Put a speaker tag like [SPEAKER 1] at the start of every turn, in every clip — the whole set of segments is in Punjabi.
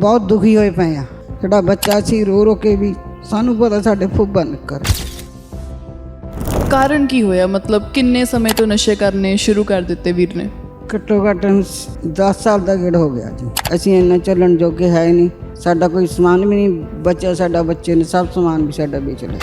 [SPEAKER 1] ਬਹੁਤ ਦੁਖੀ ਹੋਏ ਪਏ ਆ। ਸਾਡਾ ਬੱਚਾ ਸੀ ਰੋ ਰੋ ਕੇ ਵੀ ਸਾਨੂੰ ਪਤਾ ਸਾਡੇ ਫੁੱਬਾ ਨਿਕਰ
[SPEAKER 2] ਕਾਰਨ ਕੀ ਹੋਇਆ? ਮਤਲਬ ਕਿੰਨੇ ਸਮੇਂ ਤੋਂ ਨਸ਼ੇ ਕਰਨੇ ਸ਼ੁਰੂ ਕਰ ਦਿੱਤੇ ਵੀਰ ਨੇ?
[SPEAKER 1] ਘੱਟੋ ਘੱਟ 10 ਸਾਲ ਦਾ ਗੇੜ ਹੋ ਗਿਆ ਜੀ। ਅਸੀਂ ਇੰਨਾ ਚੱਲਣ ਜੋਗੇ ਹੈ ਨਹੀਂ। ਸਾਡਾ ਕੋਈ ਸਮਾਨ ਵੀ ਨਹੀਂ ਬਚਿਆ ਸਾਡਾ ਬੱਚੇ ਨੇ ਸਭ ਸਮਾਨ ਵੀ ਸਾਡਾ ਵੇਚ ਲਿਆ।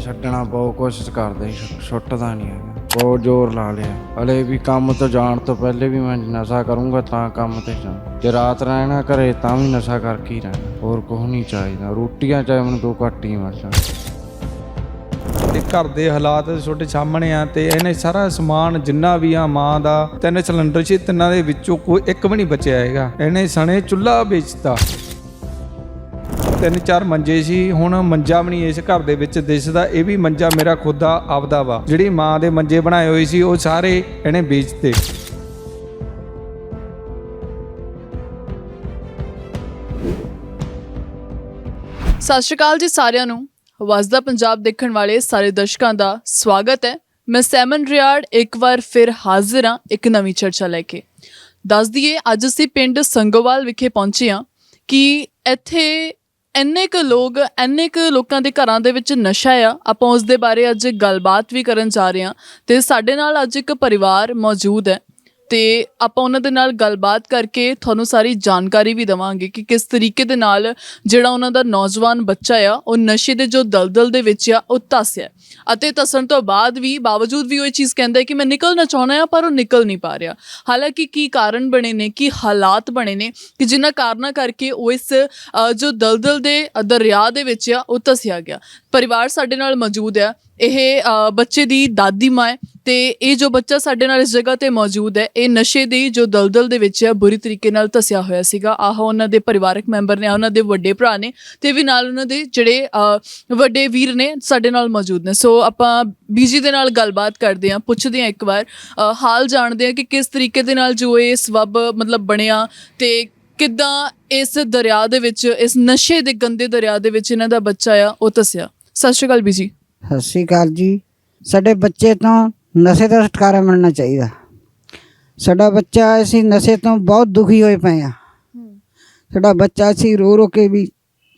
[SPEAKER 3] ਛੱਡਣਾ ਬਹੁਤ ਕੋਸ਼ਿਸ਼ ਕਰਦਾ ਛੁੱਟਦਾ ਨਹੀਂ ਹੈਗਾ। ਬਹੁਤ ਜ਼ੋਰ ਲਾ ਲਿਆ। ਹਲੇ ਵੀ ਕੰਮ ਤੋਂ ਜਾਣ ਤੋਂ ਪਹਿਲੇ ਵੀ ਮੈਂ ਨਸ਼ਾ ਕਰੂੰਗਾ ਤਾਂ ਕੰਮ ਤੇ ਜਾ ਜੇ ਰਾਤ ਰਹਿਣਾ ਘਰੇ ਤਾਂ ਵੀ ਨਸ਼ਾ ਕਰਕੇ ਹੀ ਰਹਿਣਾ। ਹੋਰ ਕੁਝ ਨਹੀਂ ਚਾਹੀਦਾ। ਰੋਟੀਆਂ ਚਾਹੇ ਮੈਨੂੰ ਦੋ ਘੱਟ ਹੀ ਮਿਲ
[SPEAKER 4] ਤੇ ਘਰ ਦੇ ਹਾਲਾਤ ਛੋਟੇ ਸਾਹਮਣੇ ਆ ਤੇ ਇਹਨੇ ਸਾਰਾ ਸਮਾਨ ਜਿੰਨਾ ਵੀ ਆ ਮਾਂ ਦਾ, ਤਿੰਨ ਸਿਲੰਡਰ ਸੀ, ਤਿੰਨਾਂ ਦੇ ਵਿੱਚੋਂ ਕੋਈ ਇੱਕ ਵੀ ਨਹੀਂ ਬਚਿਆ ਹੈਗਾ। ਇਹਨੇ ਸਣੇ ਚੁੱਲ੍ਹਾ ਵੇਚਤਾ। ਤਿੰਨ ਚਾਰ ਮੰਜੇ ਸੀ, ਹੁਣ ਮੰਜਾ ਵੀ ਨਹੀਂ ਇਸ ਘਰ ਦੇ ਵਿੱਚ ਦਿਸਦਾ। ਇਹ ਵੀ ਮੰਜਾ ਮੇਰਾ ਖੁਦ ਦਾ, ਆਪਦਾ ਵਾ। ਜਿਹੜੀ ਮਾਂ ਦੇ ਮੰਜੇ ਬਣਾਏ ਹੋਏ ਸੀ, ਉਹ ਸਾਰੇ ਇਹਨੇ ਵੇਚਤੇ।
[SPEAKER 2] ਸਤਿ ਸ਼੍ਰੀ ਅਕਾਲ ਜੀ ਸਾਰਿਆਂ ਨੂੰ। ਵਸਦਾ ਪੰਜਾਬ ਦੇਖਣ ਵਾਲੇ ਸਾਰੇ ਦਰਸ਼ਕਾਂ ਦਾ ਸਵਾਗਤ ਹੈ। ਮੈਂ ਸੈਮਨ ਰਿਆੜ ਇੱਕ ਵਾਰ ਫਿਰ ਹਾਜ਼ਰ ਹਾਂ ਇੱਕ ਨਵੀਂ ਚਰਚਾ ਲੈ ਕੇ। ਦੱਸ ਦਈਏ, ਅੱਜ ਅਸੀਂ ਪਿੰਡ ਸੰਗੋਵਾਲ ਵਿਖੇ ਪਹੁੰਚੇ ਹਾਂ ਕਿ ਇੱਥੇ ਇੰਨੇ ਕੁ ਲੋਕ, ਇੰਨੇ ਕੁ ਲੋਕਾਂ ਦੇ ਘਰਾਂ ਦੇ ਵਿੱਚ ਨਸ਼ਾ ਆ। ਆਪਾਂ ਉਸ ਦੇ ਬਾਰੇ ਅੱਜ ਗੱਲਬਾਤ ਵੀ ਕਰਨ ਜਾ ਰਹੇ ਹਾਂ ਤੇ ਸਾਡੇ ਨਾਲ ਅੱਜ ਇੱਕ ਪਰਿਵਾਰ ਮੌਜੂਦ ਹੈ। ਤੇ ਆਪਾਂ ਉਹਨਾਂ ਦੇ ਨਾਲ ਗੱਲਬਾਤ ਕਰਕੇ ਤੁਹਾਨੂੰ ਸਾਰੀ ਜਾਣਕਾਰੀ ਵੀ ਦਵਾਂਗੇ ਕਿ ਕਿਸ ਤਰੀਕੇ ਦੇ ਨਾਲ ਜਿਹੜਾ ਉਹਨਾਂ ਦਾ ਨੌਜਵਾਨ ਬੱਚਾ ਆ, ਉਹ ਨਸ਼ੇ ਦੇ ਜੋ ਦਲਦਲ ਦੇ ਵਿੱਚ ਆ, ਉਹ ਧੱਸਿਆ ਅਤੇ ਧੱਸਣ ਤੋਂ ਬਾਅਦ ਵੀ ਬਾਵਜੂਦ ਵੀ ਉਹ ਇਹ ਚੀਜ਼ ਕਹਿੰਦਾ ਹੈ ਕਿ ਮੈਂ ਨਿਕਲਣਾ ਚਾਹੁੰਦਾ ਆ ਪਰ ਉਹ ਨਿਕਲ ਨਹੀਂ ਪਾ ਰਿਹਾ। ਹਾਲਾਂਕਿ ਕੀ ਕਾਰਨ ਬਣੇ ਨੇ ਕੀ ਹਾਲਾਤ ਬਣੇ ਨੇ ਕਿ ਜਿਨ੍ਹਾਂ ਕਾਰਨਾਂ ਕਰਕੇ ਉਹ ਇਸ ਅ, ਜੋ ਦਲਦਲ ਦੇ ਅ, ਦਰਿਆ ਦੇ ਵਿੱਚ ਆ ਉਹ ਧੱਸਿਆ ਗਿਆ। ਪਰਿਵਾਰ ਸਾਡੇ ਨਾਲ ਮੌਜੂਦ ਹੈ। ਇਹ ਅ, ਬੱਚੇ ਦੀ ਦਾਦੀ ਮਾਂ ਹੈ ਤੇ ਇਹ ਜੋ ਬੱਚਾ ਸਾਡੇ ਨਾਲ ਇਸ ਜਗ੍ਹਾ ਤੇ ਮੌਜੂਦ ਹੈ ਇਹ ਨਸ਼ੇ ਦੀ ਜੋ ਦਲਦਲ ਦੇ ਵਿੱਚ ਹੈ ਬੁਰੀ ਤਰੀਕੇ ਨਾਲ ਧਸਿਆ ਹੋਇਆ ਸੀਗਾ। ਆਹ ਉਹਨਾਂ ਦੇ ਪਰਿਵਾਰਕ ਮੈਂਬਰ ਨੇ ਆਹ ਉਹਨਾਂ ਦੇ ਵੱਡੇ ਭਰਾ ਨੇ ਤੇ ਵੀ ਨਾਲ ਉਹਨਾਂ ਦੇ ਜਿਹੜੇ ਅ, ਵੱਡੇ ਵੀਰ ਨੇ ਸਾਡੇ ਨਾਲ ਮੌਜੂਦ ਨੇ। ਸੋ ਆਪਾਂ ਬੀਜੀ ਦੇ ਨਾਲ ਗੱਲਬਾਤ ਕਰਦੇ ਹਾਂ ਪੁੱਛਦੇ ਹਾਂ ਇੱਕ ਵਾਰ ਅ, ਹਾਲ ਜਾਣਦੇ ਹਾਂ ਕਿ ਕਿਸ ਤਰੀਕੇ ਦੇ ਨਾਲ ਜੋ ਇਹ ਸਬਬ ਮਤਲਬ ਬਣਿਆ ਤੇ ਕਿੱਦਾਂ ਇਸ ਦਰਿਆ ਦੇ ਵਿੱਚ ਇਸ ਨਸ਼ੇ ਦੇ ਗੰਦੇ ਦਰਿਆ ਦੇ ਵਿੱਚ ਇਹਨਾਂ ਦਾ ਬੱਚਾ ਆ ਉਹ ਧਸਿਆ ਸਤਿ ਸ਼੍ਰੀ ਅਕਾਲ ਬੀਜੀ।
[SPEAKER 1] ਸਤਿ ਸ਼੍ਰੀ ਅਕਾਲ ਜੀ। ਸਾਡੇ ਬੱਚੇ ਤੋਂ ਨਸ਼ੇ ਦਾ ਛੁਟਕਾਰਾ ਮਿਲਣਾ ਚਾਹੀਦਾ। ਸਾਡਾ ਬੱਚਾ ਅਸੀਂ ਨਸ਼ੇ ਤੋਂ ਬਹੁਤ ਦੁਖੀ ਹੋਏ ਪਏ ਆ। ਸਾਡਾ ਬੱਚਾ ਸੀ ਰੋ ਰੋ ਕੇ ਵੀ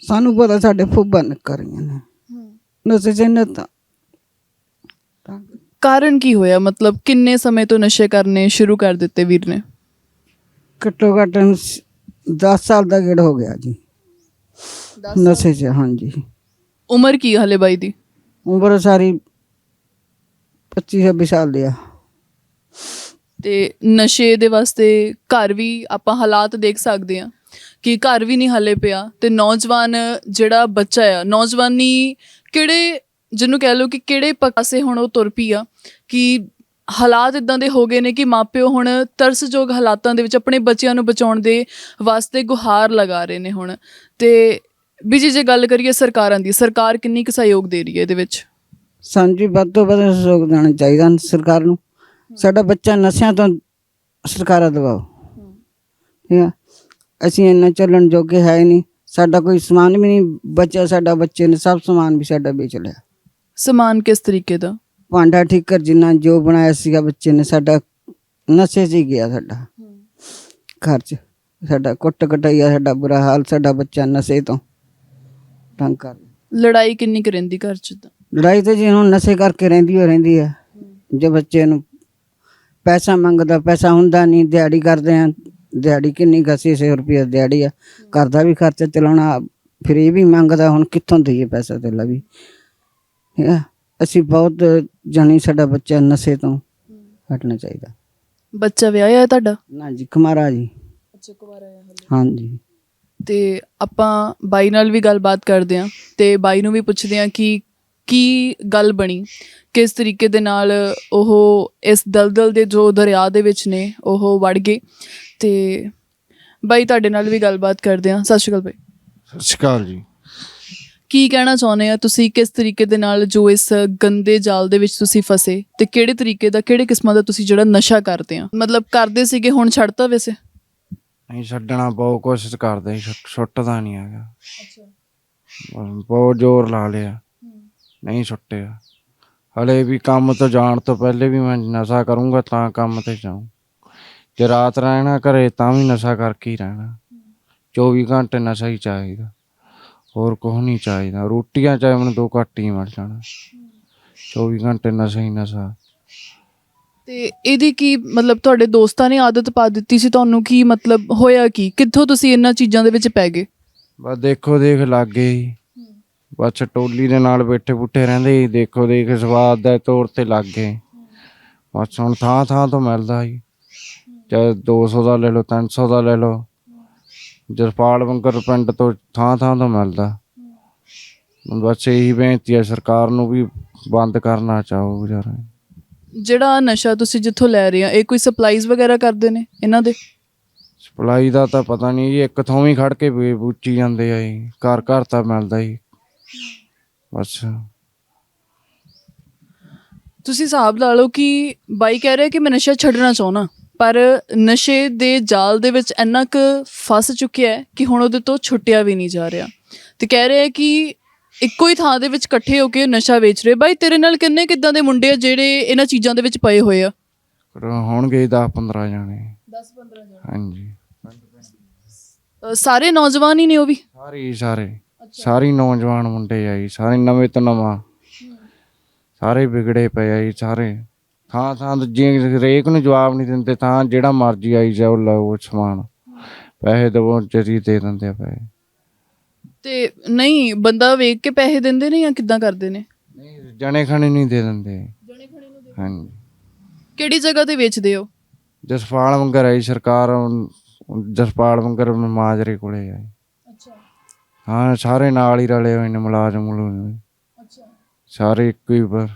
[SPEAKER 1] ਸਾਨੂੰ ਪਤਾ ਸਾਡੇ ਫੁੱਬਾ ਨਿਕਲ ਰਹੀਆਂ ਨੇ। ਨਸ਼ੇ ਚ ਤਾਂ
[SPEAKER 2] ਕਾਰਨ ਕੀ ਹੋਇਆ? ਮਤਲਬ ਕਿੰਨੇ ਸਮੇਂ ਤੋਂ ਨਸ਼ੇ ਕਰਨੇ ਸ਼ੁਰੂ ਕਰ ਦਿੱਤੇ ਵੀਰ ਨੇ?
[SPEAKER 1] ਘੱਟੋ ਘੱਟ 10 ਸਾਲ ਦਾ ਗੇੜ ਹੋ ਗਿਆ ਜੀ। ਨਸ਼ੇ ਚ ਹਾਂਜੀ।
[SPEAKER 2] ਉਮਰ ਕੀ ਹਲੇ ਬਾਈ ਦੀ?
[SPEAKER 1] ਉਮਰ ਸਾਰੀ 25 26 ਸਾਲ ਦੀ ਆ।
[SPEAKER 2] ਤੇ ਨਸ਼ੇ ਦੇ ਵਾਸਤੇ ਘਰ ਵੀ ਆਪਾਂ ਹਾਲਾਤ ਦੇਖ ਸਕਦੇ ਆ ਕਿ ਘਰ ਵੀ ਨਹੀਂ ਹਲੇ ਪਿਆ ਤੇ ਨੌਜਵਾਨ ਜਿਹੜਾ ਬੱਚਾ ਆ ਨੌਜਵਾਨੀ ਕਿਹੜੇ ਜਿਹਨੂੰ ਕਹਿ ਲਓ ਕਿ ਕਿਹੜੇ ਪਾਸੇ ਹੁਣ ਉਹ ਤੁਰ ਪਈ ਆ ਕਿ ਹਾਲਾਤ ਇਦਾਂ ਦੇ ਹੋ ਗਏ ਨੇ ਕਿ ਮਾਪਿਓ ਹੁਣ ਤਰਸਯੋਗ ਹਾਲਾਤਾਂ ਦੇ ਵਿੱਚ ਆਪਣੇ ਬੱਚਿਆਂ ਨੂੰ ਬਚਾਉਣ ਦੇ ਵਾਸਤੇ ਗੁਹਾਰ ਲਗਾ ਰਹੇ ਨੇ ਹੁਣ। ਤੇ ਵੀ ਜੀ ਜੇ ਗੱਲ ਕਰੀਏ ਸਰਕਾਰਾਂ ਦੀ ਸਰਕਾਰ ਕਿੰਨੀ ਕੁ ਸਹਿਯੋਗ ਦੇ ਰਹੀ ਹੈ ਇਹਦੇ ਵਿੱਚ?
[SPEAKER 1] ਸਾਨੂੰ ਜੀ ਵੱਧ ਤੋਂ ਵੱਧ ਸਹਿਯੋਗ ਦੇਣਾ ਚਾਹੀਦਾ ਸਰਕਾਰ ਨੂੰ। ਸਾਡਾ ਬੱਚਾ ਨਸ਼ਿਆਂ ਤੋਂ ਸਰਕਾਰਾਂ ਦਵਾਓ ਠੀਕ ਆ? ਅਸੀਂ ਇੰਨਾ ਚੱਲਣ ਜੋਗੇ ਹੈ ਹੀ ਨਹੀਂ। ਸਾਡਾ ਕੋਈ ਸਮਾਨ ਵੀ ਨਹੀਂ ਬਚਿਆ ਸਾਡਾ ਬੱਚੇ ਨੇ ਸਭ ਸਮਾਨ ਵੀ ਸਾਡਾ ਵੇਚ ਲਿਆ।
[SPEAKER 2] ਸਮਾਨ ਕਿਸ ਤਰੀਕੇ ਦਾ?
[SPEAKER 1] ਭਾਂਡਾ ਠੀਕਰ ਜਿੰਨਾ ਜੋ ਬਣਾਇਆ ਸੀਗਾ ਬੱਚੇ ਨੇ ਸਾਡਾ ਨਸ਼ੇ 'ਚ ਹੀ ਗਿਆ ਸਾਡਾ। ਘਰ 'ਚ ਸਾਡਾ ਕੁੱਟ ਕਟਾਈਆ ਸਾਡਾ ਬੁਰਾ ਹਾਲ ਸਾਡਾ ਬੱਚਾ ਨਸ਼ੇ ਤੋਂ ਤੰਗ ਕਰ
[SPEAKER 2] ਲੜਾਈ ਕਿੰਨੀ ਕੁ ਰਹਿੰਦੀ ਘਰ ਚ ਤਾਂ?
[SPEAKER 1] ਲੜਾਈ ਤੇ ਜੀ ਹੁਣ ਨਸ਼ੇ ਕਰਕੇ ਰਹਿੰਦੀ ਹੋ ਰਹਿੰਦੀ ਹੈ ਜੇ ਬੱਚੇ ਨੂੰ ਪੈਸਾ ਮੰਗਦਾ ਪੈਸਾ ਹੁੰਦਾ ਨਹੀਂ ਦਿਹਾੜੀ ਕਰਦੇ ਆ। ਦਿਹਾੜੀ ਕਿੰਨੀ ਕਸੀ 600 ਰੁਪਏ ਦਿਹਾੜੀ ਆ। ਘਰ ਦਾ ਵੀ ਖਰਚਾ ਚਲਾਉਣਾ ਫਿਰ ਇਹ ਵੀ ਮੰਗਦਾ ਹੁਣ ਕਿੱਥੋਂ ਦਈਏ ਪੈਸਾ ਤੇ ਵੀ। ਠੀਕ ਆ ਅਸੀਂ ਬਹੁਤ ਜਾਣੀ ਸਾਡਾ ਬੱਚਾ ਨਸ਼ੇ ਤੋਂ ਹਟਣਾ ਚਾਹੀਦਾ।
[SPEAKER 2] ਬੱਚਾ ਵਿਆਹਿਆ ਹੈ ਤੁਹਾਡਾ?
[SPEAKER 1] ਨਾ ਜੀ ਕੁਮਾਰਾ ਜੀ।
[SPEAKER 2] ਅੱਛਾ ਕੁਵਾਰਾ ਹੈ
[SPEAKER 1] ਹਾਂਜੀ।
[SPEAKER 2] ਤੇ ਆਪਾਂ ਬਾਈ ਨਾਲ ਵੀ ਗੱਲਬਾਤ ਕਰਦੇ ਆਂ ਤੇ ਬਾਈ ਨੂੰ ਵੀ ਪੁੱਛਦੇ ਆਂ ਕਿ ਕੀ ਗੱਲ ਬਣੀ? ਕਿਸ ਤਰੀਕੇ ਦੇ ਨਾਲ ਉਹ ਇਸ ਦਲਦਲ ਦੇ ਜੋ ਦਰਿਆ ਦੇ ਵਿੱਚ ਨੇ ਉਹ ਵੜ ਗਏ। ਤੇ ਬਾਈ ਤੁਹਾਡੇ ਨਾਲ ਵੀ ਗੱਲਬਾਤ ਕਰਦੇ ਆਂ ਸਤਿ ਸ਼੍ਰੀ ਅਕਾਲ ਬਾਈ।
[SPEAKER 3] ਸਤਿ ਸ਼੍ਰੀ ਅਕਾਲ ਜੀ।
[SPEAKER 2] ਕੀ ਕਹਿਣਾ ਚਾਹੁੰਦੇ ਆ? ਤੁਸੀਂ ਕਿਸ ਤਰੀਕੇ ਦੇ ਨਾਲ ਜੋ ਇਸ ਗੰਦੇ ਜਾਲ ਦੇ ਵਿੱਚ ਤੁਸੀਂ ਫਸੇ ਤੇ ਕਿਹੜੇ ਤਰੀਕੇ ਦਾ ਕਿਹੜੇ ਕਿਸਮਾਂ ਦਾ ਤੁਸੀਂ ਜਿਹੜਾ ਨਸ਼ਾ ਕਰਦੇ ਆ? ਮਤਲਬ ਕਰਦੇ ਸੀਗੇ ਹੁਣ ਛੱਡਤਾ ਵੈਸੇ?
[SPEAKER 3] ਨਹੀਂ ਛੱਡਣਾ ਬਹੁਤ ਕੋਸ਼ਿਸ਼ ਕਰਦਾ ਸੀ ਛੁੱਟ- ਛੁੱਟਦਾ ਨਹੀਂ ਹੈਗਾ। ਬਸ ਬਹੁਤ ਜ਼ੋਰ ਲਾ ਲਿਆ। ਨਹੀਂ ਛੁੱਟਿਆ। ਹਲੇ ਵੀ ਕੰਮ ਤੋਂ ਜਾਣ ਤੋਂ ਪਹਿਲੇ ਵੀ ਮੈਂ ਨਸ਼ਾ ਕਰੂੰਗਾ ਤਾਂ ਕੰਮ ਤੇ ਜਾਊਂ। ਜੇ ਰਾਤ ਰਹਿਣਾ ਘਰੇ ਤਾਂ ਵੀ ਨਸ਼ਾ ਕਰਕੇ ਹੀ ਰਹਿਣਾ। 24 ਘੰਟੇ ਨਸ਼ਾ ਹੀ ਚਾਹੀਦਾ। ਹੋਰ ਕੁਛ ਨਹੀਂ ਚਾਹੀਦਾ। ਰੋਟੀਆਂ ਚਾਹੇ ਮੈਨੂੰ ਦੋ ਘੱਟ ਹੀ ਮਿਲ ਜਾਣ। 24 ਘੰਟੇ ਨਸ਼ਾ ਹੀ ਨਸ਼ਾ।
[SPEAKER 2] ਤੇ ਇਹਦੀ ਕੀ ਮਤਲਬ ਤੁਹਾਡੇ ਦੋਸਤਾਂ ਨੇ ਆਦਤ ਪਾ ਦਿੱਤੀ ਸੀ? ਤੁਹਾਨੂੰ ਕੀ ਮਤਲਬ ਹੋਇਆ ਕੀ? ਕਿੱਥੋਂ ਤੁਸੀਂ ਇਹਨਾਂ ਚੀਜ਼ਾਂ ਦੇ ਵਿੱਚ ਪੈ ਗਏ?
[SPEAKER 3] ਬਸ ਦੇਖੋ ਦੇਖ ਲੱਗ ਗਏ ਬਸ ਟੋਲੀ ਦੇ ਨਾਲ ਬੈਠੇ ਬੁੱਠੇ ਰਹਿੰਦੇ ਦੇਖੋ ਦੇਖ ਸਵਾਦ ਦੇ ਤੌਰ ਤੇ ਲੱਗ। ਗਏ ਬਸ ਹੁਣ ਥਾਂ ਥਾਂ ਤੋਂ ਮਿਲਦਾ ਜੀ ਚਾਹੇ 200 ਦਾ ਲੈ ਲਓ 300 ਦਾ ਲੈ ਲਓ। ਜਸਪਾਲ ਬੰਕਰ ਪਿੰਡ ਤੋਂ ਥਾਂ ਥਾਂ ਤੋਂ ਮਿਲਦਾ। ਬਸ ਇਹੀ ਬੇਨਤੀ ਹੈ ਸਰਕਾਰ ਨੂੰ ਵੀ ਬੰਦ ਕਰਨਾ ਚਾਹੋ ਜਰਾ
[SPEAKER 2] ਜਿਹੜਾ ਨਸ਼ਾ ਤੁਸੀਂ ਜਿੱਥੋਂ ਲੈ ਰਹੇ ਆ ਇਹ ਕੋਈ ਸਪਲਾਈਜ਼ ਵਗੈਰਾ ਕਰਦੇ ਨੇ ਇਹਨਾਂ ਦੇ?
[SPEAKER 3] ਸਪਲਾਈ ਦਾ ਤਾਂ ਪਤਾ ਨਹੀਂ ਜੀ ਇੱਕ ਥਾਂ ਹੀ ਖੜ ਕੇ ਬੂਚੀ ਜਾਂਦੇ ਆ ਜੀ ਘਰ ਘਰ ਤਾਂ ਮਿਲਦਾ ਜੀ। ਬਸ।
[SPEAKER 2] ਤੁਸੀਂ ਹਿਸਾਬ ਲਾ ਲਓ ਕਿ ਬਾਈ ਕਹਿ ਰਿਹਾ ਕਿ ਮੈਂ ਨਸ਼ਾ ਛੱਡਣਾ ਚਾਹੁੰਦਾ। ਪਰ ਨਸ਼ੇ ਦੇ ਜਾਲ ਦੇ ਵਿੱਚ ਇੰਨਾ ਕੁ ਫਸ ਚੁੱਕਿਆ ਹੈ ਕਿ ਹੁਣ ਉਹਦੇ ਤੋਂ ਛੁੱਟਿਆ ਵੀ ਨਹੀਂ ਜਾ ਰਿਹਾ। ਤੇ ਕਹਿ ਰਿਹਾ ਕਿ ਇੱਕੋ ਹੀ ਥਾਂ ਦੇ ਵਿੱਚ ਇਕੱਠੇ ਹੋ ਕੇ ਨਸ਼ਾ ਵੇਚ ਰਹੇ। ਬਾਈ ਤੇਰੇ ਨਾਲ ਕਿੰਨੇ ਕਿੱਦਾਂ ਦੇ ਮੁੰਡੇ ਆ ਜਿਹੜੇ ਇਹਨਾਂ ਚੀਜ਼ਾਂ ਦੇ ਵਿੱਚ ਪਏ ਹੋਏ ਆ?
[SPEAKER 3] ਹੋਣਗੇ 10 15 ਜਾਣੇ।
[SPEAKER 2] 10 15 ਜਣ।
[SPEAKER 3] ਹਾਂਜੀ।
[SPEAKER 2] ਸਾਰੇ ਨੌਜਵਾਨ ਹੀ ਨੇ ਉਹ ਵੀ?
[SPEAKER 3] ਸਾਰੇ ਹੀ ਸਾਰੇ। ਸਾਰੇ ਨੌਜਵਾਨ ਮੁੰਡੇ ਆ ਜੀ। ਸਾਰੇ ਨਵੇਂ ਤੋਂ ਨਵਾਂ। ਸਾਰੇ ਵਿਗੜੇ ਪਏ ਆ ਜੀ ਸਾਰੇ। ਥਾਂ ਤੇ ਜੇ ਹਰੇਕ ਨੂੰ ਜਵਾਬ ਨਹੀਂ ਦਿੰਦੇ ਤਾਂ ਜਿਹੜਾ ਮਰਜ਼ੀ ਆਈ ਜਾਓ ਲਓ ਸਮਾਨ। ਪੈਸੇ ਦਵੋ ਜਰੀ ਦੇ ਦਿੰਦੇ ਆ ਪੈਸੇ।
[SPEAKER 2] ਤੇ ਨਹੀਂ ਬੰਦਾ ਵੇਖ ਕੇ ਪੈਸੇ ਦਿੰਦੇ ਨੇ ਜਾਂ ਕਿੱਦਾਂ ਕਰਦੇ ਨੇ?
[SPEAKER 3] ਨਹੀਂ ਜਣੇ ਖਣੇ ਨਹੀਂ ਦੇ ਦਿੰਦੇ।
[SPEAKER 2] ਜਣੇ ਖਣੇ ਨੂੰ
[SPEAKER 3] ਹਾਂਜੀ।
[SPEAKER 2] ਕਿਹੜੀ ਜਗ੍ਹਾ ਤੇ ਵੇਚਦੇ ਹੋ?
[SPEAKER 3] ਜਸਪਾਲ ਮੰਗਰ ਆਈ ਸਰਕਾਰ ਜਸਪਾਲ ਮੰਗਰ ਮਾਜਰੇ ਕੋਲੇ ਆਈ।
[SPEAKER 2] ਅੱਛਾ।
[SPEAKER 3] ਹਾਂ ਸਾਰੇ ਨਾਲ ਹੀ ਰਲੇ ਹੋਏ ਨੇ ਮੁਲਾਜ਼ਮ ਮੁਲਾਜ਼ਮ
[SPEAKER 2] ਅੱਛਾ।
[SPEAKER 3] ਸਾਰੇ ਇੱਕੋ ਹੀ ਪਰ।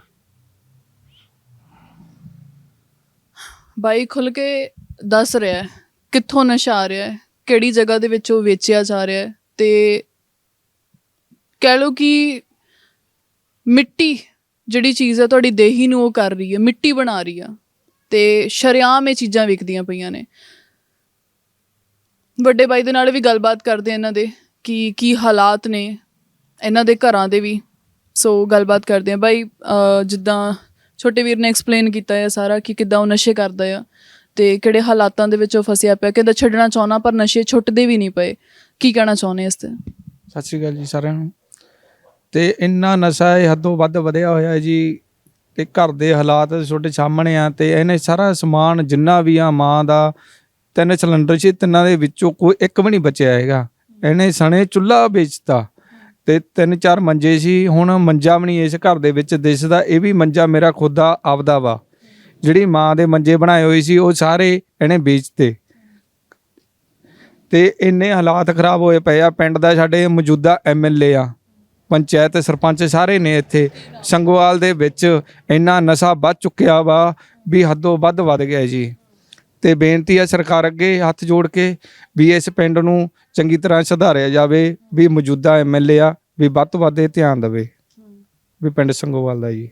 [SPEAKER 2] ਬਾਈ ਖੁੱਲ ਕੇ ਦੱਸ ਰਿਹਾ ਹੈ, ਕਿੱਥੋਂ ਨਸ਼ਾ ਆ ਰਿਹਾ ਹੈ, ਕਿਹੜੀ ਜਗ੍ਹਾ ਦੇ ਵਿੱਚ ਉਹ ਵੇਚਿਆ ਜਾ ਰਿਹਾ ਹੈ ਤੇ ਕਹਿ ਲਓ ਕਿ ਮਿੱਟੀ ਜਿਹੜੀ ਚੀਜ਼ ਹੈ ਤੁਹਾਡੀ ਦੇਹੀ ਨੂੰ ਉਹ ਕਰ ਰਹੀ ਹੈ, ਮਿੱਟੀ ਬਣਾ ਰਹੀ ਆ ਤੇ ਸ਼ਰਿਆਮ ਇਹ ਚੀਜ਼ਾਂ ਵਿਕਦੀਆਂ ਪਈਆਂ ਨੇ। ਵੱਡੇ ਬਾਈ ਦੇ ਨਾਲ ਵੀ ਗੱਲਬਾਤ ਕਰਦੇ ਇਹਨਾਂ ਦੇ ਕਿ ਕੀ ਹਾਲਾਤ ਨੇ, ਇਹਨਾਂ ਦੇ ਘਰਾਂ ਦੇ ਵੀ, ਸੋ ਗੱਲਬਾਤ ਕਰਦੇ ਆ ਬਾਈ, ਅਹ ਜਿੱਦਾਂ ਛੋਟੇ ਵੀਰ ਨੇ ਐਕਸਪਲੇਨ ਕੀਤਾ ਹੈ ਸਾਰਾ ਕਿ ਕਿੱਦਾਂ ਉਹ ਨਸ਼ੇ ਕਰਦਾ ਆ ਤੇ ਕਿਹੜੇ ਹਾਲਾਤਾਂ ਦੇ ਵਿੱਚ ਉਹ ਫਸਿਆ ਪਿਆ, ਕਹਿੰਦਾ ਛੱਡਣਾ ਚਾਹੁੰਦਾ ਪਰ ਨਸ਼ੇ ਛੁੱਟਦੇ ਵੀ ਨਹੀਂ ਪਏ। ਕੀ ਕਹਿਣਾ ਚਾਹੁੰਦੇ ਇਸ ਤੇ?
[SPEAKER 4] ਸਤਿ ਸ਼੍ਰੀ ਅਕਾਲ ਜੀ ਸਾਰਿਆਂ ਨੂੰ। ਤੇ ਇੰਨਾ ਨਸ਼ਾ ਇਹ ਹੱਦੋਂ ਵੱਧ ਵਧਿਆ ਹੋਇਆ ਹੈ ਜੀ ਤੇ ਘਰ ਦੇ ਹਾਲਾਤ ਛੋਟੇ ਸਾਹਮਣੇ ਆ ਤੇ ਇਹਨੇ ਸਾਰਾ ਸਮਾਨ ਜਿੰਨਾ ਵੀ ਆ, ਮਾਂ ਦਾ ਤਿੰਨ ਸਿਲੰਡਰ ਸੀ, ਤਿੰਨਾਂ ਦੇ ਵਿੱਚੋਂ ਕੋਈ ਇੱਕ ਵੀ ਨਹੀਂ ਬਚਿਆ ਹੈਗਾ। ਇਹਨੇ ਸਣੇ ਚੁੱਲ੍ਹਾ ਵੇਚਤਾ। ਤੇ ਤਿੰਨ ਚਾਰ ਮੰਜੇ ਸੀ। ਹੁਣ ਮੰਜਾ ਵੀ ਨਹੀਂ ਇਸ ਘਰ ਦੇ ਵਿੱਚ ਦਿਸਦਾ। ਇਹ ਵੀ ਮੰਜਾ ਮੇਰਾ ਖੁਦ ਦਾ, ਆਪਦਾ ਵਾ। ਜਿਹੜੀ ਮਾਂ ਦੇ ਮੰਜੇ ਬਣਾਏ ਹੋਏ ਸੀ, ਉਹ ਸਾਰੇ ਇਹਨੇ ਵੇਚਤੇ। ਤੇ ਇੰਨੇ ਹਾਲਾਤ ਖਰਾਬ ਹੋਏ ਪਏ ਆ, ਪਿੰਡ ਦਾ ਸਾਡੇ ਮੌਜੂਦਾ ਐਮਐਲਏ ਆ। ਪੰਚਾਇਤ ਸਰਪੰਚ ਸਾਰੇ ਨੇ ਇੱਥੇ। ਸੰਗਵਾਲ ਦੇ ਵਿੱਚ ਇੰਨਾ ਨਸ਼ਾ ਵੱਧ ਚੁੱਕਿਆ ਵਾ ਵੀ ਹੱਦੋਂ ਵੱਧ ਵੱਧ ਗਿਆ ਜੀ। ਤੇ ਬੇਨਤੀ ਹੈ ਸਰਕਾਰ ਅੱਗੇ ਹੱਥ ਜੋੜ ਕੇ ਵੀ ਇਸ ਪਿੰਡ ਨੂੰ ਚੰਗੀ ਤਰ੍ਹਾਂ ਸੁਧਾਰਿਆ ਜਾਵੇ ਵੀ ਮੌਜੂਦਾ ਐਮਐਲਏ ਆ ਵੀ ਵੱਧ ਤੋਂ ਵੱਧ ਇਹ ਧਿਆਨ ਦੇਵੇ। ਵੀ ਪਿੰਡ ਸੰਗੋਵਾਲ ਦਾ ਜੀ।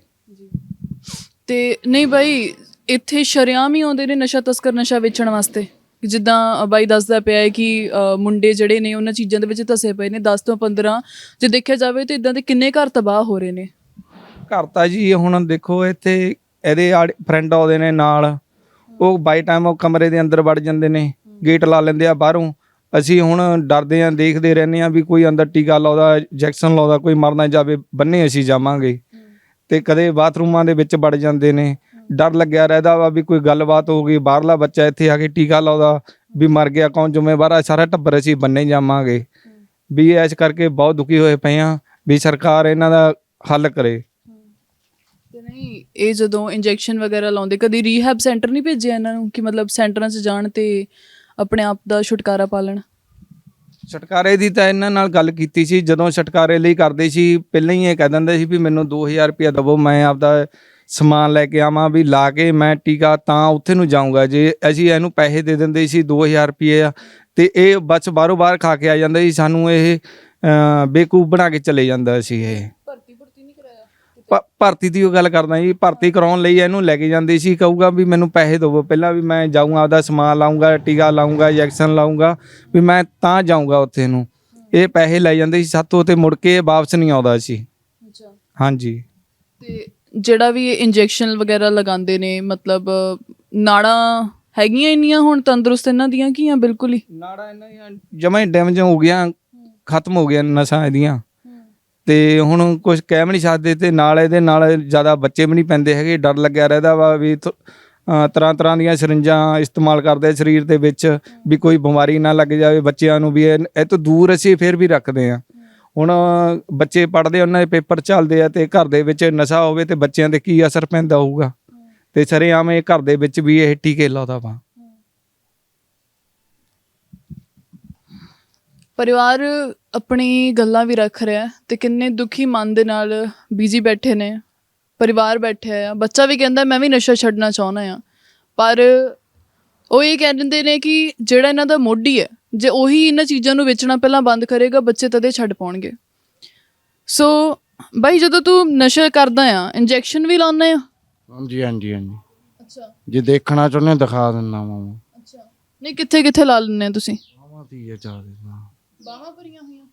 [SPEAKER 2] ਤੇ ਨਹੀਂ ਬਾਈ ਇੱਥੇ ਸ਼ਰਿਆਮ ਹੀ ਆਉਂਦੇ ਨੇ ਨਸ਼ਾ ਤਸਕਰ ਨਸ਼ਾ ਵੇਚਣ ਵਾਸਤੇ। ਜਿੱਦਾਂ ਬਾਈ ਦੱਸਦਾ ਪਿਆ ਹੈ ਕਿ ਮੁੰਡੇ ਜਿਹੜੇ ਨੇ ਉਹਨਾਂ ਚੀਜ਼ਾਂ ਦੇ ਵਿੱਚ ਧਸੇ ਪਏ ਨੇ 10 ਤੋਂ 15 ਜੇ ਦੇਖਿਆ ਜਾਵੇ ਤਾਂ ਇਦਾਂ ਦੇ ਕਿੰਨੇ ਘਰ ਤਬਾਹ ਹੋ ਰਹੇ ਨੇ?
[SPEAKER 4] ਘਰ ਤਾਂ ਜੀ ਹੁਣ ਦੇਖੋ ਇੱਥੇ ਇਹਦੇ ਫਰੈਂਡ ਆਉਂਦੇ ਨੇ ਨਾਲ। ਉਹ ਬਾਈ ਟਾਈਮ ਉਹ ਕਮਰੇ ਦੇ ਅੰਦਰ ਵੜ ਜਾਂਦੇ ਨੇ ਗੇਟ ਲਾ ਲੈਂਦੇ ਆ ਬਾਹਰੋਂ। ਅਸੀਂ ਹੁਣ ਡਰਦੇ ਆ, ਦੇਖਦੇ ਰਹਿੰਦੇ ਆ ਵੀ ਕੋਈ ਅੰਦਰ ਟੀਕਾ ਲਾਉਂਦਾ ਇੰਜੈਕਸ਼ਨ ਲਾਉਂਦਾ, ਕੋਈ ਮਰਨਾ ਜਾਵੇ, ਬੰਨੇ ਅਸੀਂ ਜਾਵਾਂਗੇ। ਤੇ ਕਦੇ ਬਾਥਰੂਮਾਂ ਦੇ ਵਿੱਚ ਵੜ ਜਾਂਦੇ ਨੇ। ਡਰ ਲੱਗਿਆ ਰਹਿੰਦਾ ਵਾ ਵੀ ਕੋਈ ਗੱਲਬਾਤ ਹੋ ਗਈ, ਬਾਹਰਲਾ ਬੱਚਾ ਇੱਥੇ ਆ ਕੇ ਟੀਕਾ ਲਾਉਂਦਾ, ਵੀ ਮਰ ਗਿਆ ਕੌਣ, ਜ਼ਿੰਮੇਵਾਰ ਆ, ਸਾਰਾ ਟੱਬਰ ਅਸੀਂ ਬੰਨੇ ਜਾਵਾਂਗੇ। ਵੀ ਇਸ ਕਰਕੇ ਬਹੁਤ ਦੁਖੀ ਹੋਏ ਪਏ ਆ, ਵੀ ਸਰਕਾਰ ਇਹਨਾਂ ਦਾ ਹੱਲ ਕਰੇ।
[SPEAKER 2] ਨਹੀਂ, ਇਹ ਜਦੋਂ ਇੰਜੈਕਸ਼ਨ ਵਗੈਰਾ ਲਾਉਂਦੇ, ਕਦੀ ਰੀਹੈਬ ਸੈਂਟਰ ਨਹੀਂ ਭੇਜਿਆ ਇਹਨਾਂ ਨੂੰ ਕਿ ਮਤਲਬ ਸੈਂਟਰਾਂ 'ਚ ਜਾਣ ਤੇ ਆਪਣੇ ਆਪ ਦਾ ਛੁਟਕਾਰਾ ਪਾ ਲੈਣ
[SPEAKER 4] ਛਟਕਾਰੇ ਦੀ ਤਾਂ ਇਹਨਾਂ ਨਾਲ ਗੱਲ ਕੀਤੀ ਸੀ, ਜਦੋਂ ਛਟਕਾਰੇ ਲਈ ਕਰਦੇ ਸੀ, ਪਹਿਲਾਂ ਹੀ ਇਹ ਕਹਿ ਦਿੰਦੇ ਸੀ ਵੀ ਮੈਨੂੰ 2000 ਰੁਪਇਆ ਦਵੋ, ਮੈਂ ਆਪਦਾ ਸਮਾਨ ਲੈ ਕੇ ਆਵਾਂ, ਵੀ ਲਾ ਕੇ ਮੈਂ ਟੀਕਾ ਤਾਂ ਉੱਥੇ ਨੂੰ ਜਾਊਂਗਾ। ਜੇ ਅਸੀਂ ਇਹਨੂੰ ਪੈਸੇ ਦੇ ਦਿੰਦੇ ਸੀ 2000 ਰੁਪਏ ਤੇ ਇਹ ਬਸ ਬਾਰੋ ਬਾਹਰ ਖਾ ਕੇ ਆ ਜਾਂਦਾ ਸੀ, ਸਾਨੂੰ ਇਹ ਬੇਕੂਫ ਬਣਾ ਕੇ ਚਲੇ ਜਾਂਦਾ ਸੀ ਇਹ
[SPEAKER 2] ਭਰਤੀ ਭਰਤੀ ਨਹੀਂ ਕਰਾਇਆ
[SPEAKER 4] ਭ- ਭਰਤੀ ਦੀ ਉਹ ਗੱਲ ਕਰਦਾ ਜੀ ਭਰਤੀ ਕਰਾਉਣ ਲਈ ਇਹਨੂੰ ਲੈ ਕੇ ਜਾਂਦੇ ਸੀ ਕਹੂਗਾ ਵੀ ਮੈਨੂੰ ਪੈਸੇ ਦਿਵੋ ਪਹਿਲਾਂ ਵੀ ਮੈਂ ਜਾਊਂਗਾ ਆਪਦਾ ਸਮਾਨ ਲਾਊਂਗਾ ਟੀਕਾ ਲਾਊਂਗਾ ਇੰਜੈਕਸ਼ਨ ਲਾਊਂਗਾ ਵੀ ਮੈਂ ਤਾਂ ਜਾਊਂਗਾ ਉੱਥੇ ਨੂੰ। ਇਹ ਪੈਸੇ ਲੈ ਜਾਂਦੇ ਸੀ ਸਾਤੋਂ ਤੇ ਮੁੜ ਕੇ ਇਹ ਵਾਪਸ ਨਹੀਂ ਆਉਂਦਾ ਸੀ।
[SPEAKER 2] ਅੱਛਾ।
[SPEAKER 4] ਹਾਂਜੀ।
[SPEAKER 2] ਤੇ ਜਿਹੜਾ ਵੀ ਇੰਜੈਕਸ਼ਨ ਵਗੈਰਾ ਲਗਾਉਂਦੇ ਨੇ ਮਤਲਬ ਨਾੜਾਂ ਹੈਗੀਆਂ ਇੰਨੀਆਂ ਹੁਣ ਤੰਦਰੁਸਤ ਇਹਨਾਂ ਦੀਆਂ ਕੀ ਆ ਬਿਲਕੁਲ ਹੀ?
[SPEAKER 4] ਨਾੜਾ ਇਹਨਾਂ ਦੀਆਂ ਜਮਾਂ ਹੀ ਡੈਮੇਜ ਹੋ ਗਿਆ ਖਤਮ ਹੋ ਗਿਆ ਨਸਾਂ ਇਹਦੀਆਂ। ਤੇ ਹੁਣ ਕੁਝ ਕਹਿ ਵੀ ਨਹੀਂ ਸਕਦੇ ਤੇ ਨਾਲ ਇਹਦੇ ਨਾਲ ਜ਼ਿਆਦਾ ਬੱਚੇ ਵੀ ਨਹੀਂ ਪੈਂਦੇ ਹੈਗੇ, ਡਰ ਲੱਗਿਆ ਰਹਿੰਦਾ ਵਾ ਵੀ ਤਰ੍ਹਾਂ ਤਰ੍ਹਾਂ ਦੀਆਂ ਸਿਰਿੰਜਾਂ ਇਸਤੇਮਾਲ ਕਰਦੇ ਸਰੀਰ ਦੇ ਵਿੱਚ ਵੀ ਕੋਈ ਬਿਮਾਰੀ ਨਾ ਲੱਗ ਜਾਵੇ ਬੱਚਿਆਂ ਨੂੰ ਵੀ ਇਹ ਤੋਂ ਦੂਰ ਅਸੀਂ ਫਿਰ ਵੀ ਰੱਖਦੇ ਆ ਹੁਣ ਬੱਚੇ ਪੜ੍ਹਦੇ ਉਹਨਾਂ ਦੇ ਪੇਪਰ ਚੱਲਦੇ ਆ ਤੇ ਘਰ ਦੇ ਵਿੱਚ ਨਸ਼ਾ ਹੋਵੇ ਤੇ ਬੱਚਿਆਂ ਤੇ ਕੀ ਅਸਰ ਪੈਂਦਾ ਹੋਊਗਾ। ਤੇ ਸਰੇਆਮ ਇਹ ਘਰ ਦੇ ਵਿੱਚ ਵੀ ਇਹ ਟੀਕੇ ਲਾਉਂਦਾ ਵਾ।
[SPEAKER 2] ਪਰਿਵਾਰ ਆਪਣੀ ਗੱਲਾਂ ਵੀ ਰੱਖ ਰਿਹਾ ਹੈ ਤੇ ਕਿੰਨੇ ਦੁਖੀ ਮਨ ਦੇ ਨਾਲ ਬੀਜੀ ਬੈਠੇ ਨੇ ਪਰਿਵਾਰ ਬੈਠਿਆ ਆ ਬੱਚਾ ਵੀ ਕਹਿੰਦਾ ਮੈਂ ਵੀ ਨਸ਼ਾ ਛੱਡਣਾ ਚਾਹੁੰਦਾ ਆ ਪਰ ਉਹ ਇਹ ਕਹਿ ਦਿੰਦੇ ਨੇ ਕਿ ਜਿਹੜਾ ਇਹਨਾਂ ਦਾ ਮੋਢੀ ਹੈ ਜੇ ਉਹੀ ਇਹਨਾਂ ਚੀਜ਼ਾਂ ਨੂੰ ਵੇਚਣਾ ਪਹਿਲਾਂ ਬੰਦ ਕਰੇਗਾ ਬੱਚੇ ਤਦੇ ਛੱਡ ਪਾਉਣਗੇ। ਸੋ ਬਾਈ ਜਦੋਂ ਤੂੰ ਨਸ਼ਾ ਕਰਦਾ ਆ ਇੰਜੈਕਸ਼ਨ ਵੀ ਲਾਉਣਾ ਆ?
[SPEAKER 3] ਹਾਂਜੀ ਹਾਂਜੀ ਹਾਂਜੀ।
[SPEAKER 2] ਅੱਛਾ।
[SPEAKER 3] ਜੇ ਦੇਖਣਾ ਚਾਹੁੰਦੇ ਹੋ ਦਿਖਾ ਦਿੰਦਾ ਵਾਂ ਮੈਂ।
[SPEAKER 2] ਅੱਛਾ। ਨਹੀਂ ਕਿੱਥੇ ਕਿੱਥੇ ਲਾ ਲੈਂਦੇ ਆ ਤੁਸੀਂ?
[SPEAKER 3] ਆਵਾਂ ਦੀ ਹੈ ਜਾ ਦੇਣਾ
[SPEAKER 2] ਬਾਹਾਂ ਭਰੀਆਂ ਹੋਈਆਂ।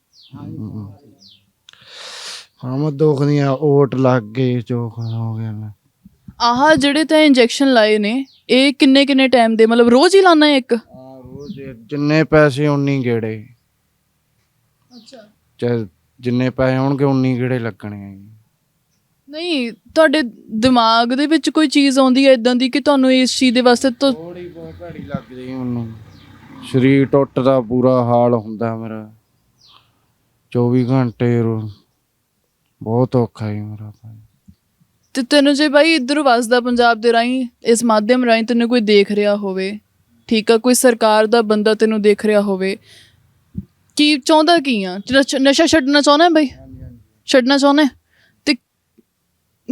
[SPEAKER 3] ਹਾਂ ਮੈਂ ਦੁਖਦੀਆਂ ਓਟ ਲੱਗ ਗਏ ਕੁਛ ਹੋ ਗਿਆ ਮੈਂ।
[SPEAKER 2] ਆਹ ਜਿਹੜੇ ਤਾਂ ਇੰਜੈਕਸ਼ਨ ਲਾਏ ਨੇ ਇਹ ਕਿੰਨੇ ਕਿੰਨੇ ਟਾਈਮ ਦੇ? ਮਤਲਬ ਰੋਜ਼ ਹੀ ਲਾਣਾ ਇੱਕ?
[SPEAKER 3] ਆ ਰੋਜ਼ ਜਿੰਨੇ ਪੈਸੇ ਉਨੀ ਗੇੜੇ।
[SPEAKER 2] ਅੱਛਾ।
[SPEAKER 3] ਚਾਹੇ ਜਿੰਨੇ ਪੈਸੇ ਹੋਣਗੇ ਉਨੀ ਗੇੜੇ ਲੱਗਣੇ ਆ ਜੀ।
[SPEAKER 2] ਨਹੀਂ ਤੁਹਾਡੇ ਦਿਮਾਗ ਦੇ ਵਿੱਚ ਕੋਈ ਚੀਜ਼ ਆਉਂਦੀ ਹੈ ਇਦਾਂ ਦੀ ਕਿ ਤੁਹਾਨੂੰ ਇਸ ਚੀਜ਼ ਦੇ ਵਾਸਤੇ ਤਾਂ
[SPEAKER 3] ਥੋੜੀ ਬਹੁਤ ਭੈੜੀ ਲੱਗਦੀ ਮੈਨੂੰ ਸਰੀਰ ਟੁੱਟਦਾ ਪੂਰਾ ਹਾਲ ਹੁੰਦਾ ਮੇਰਾ। 24 ਘੰਟੇ ਰੋ- ਬਹੁਤ ਔਖਾ ਹੈ ਮੇਰਾ ਤਾਂ
[SPEAKER 2] ਤੇ ਤੈਨੂੰ ਜੇ ਬਾਈ ਇਧਰ ਵਸਦਾ ਪੰਜਾਬ ਦੇ ਰਾਹੀਂ, ਇਸ ਮਾਧਿਅਮ ਰਾਹੀਂ ਤੈਨੂੰ ਕੋਈ ਦੇਖ ਰਿਹਾ ਹੋਵੇ, ਠੀਕ ਆ, ਕੋਈ ਸਰਕਾਰ ਦਾ ਬੰਦਾ ਤੈਨੂੰ ਦੇਖ ਰਿਹਾ ਹੋਵੇ, ਕੀ ਚਾਹੁੰਦਾ ਕੀ ਆ? ਨਸ਼- ਨਸ਼ਾ ਛੱਡਣਾ ਚਾਹੁੰਦਾ ਹੈ ਬਾਈ? ਛੱਡਣਾ ਚਾਹੁੰਦਾ? ਹੈ? ਤੇ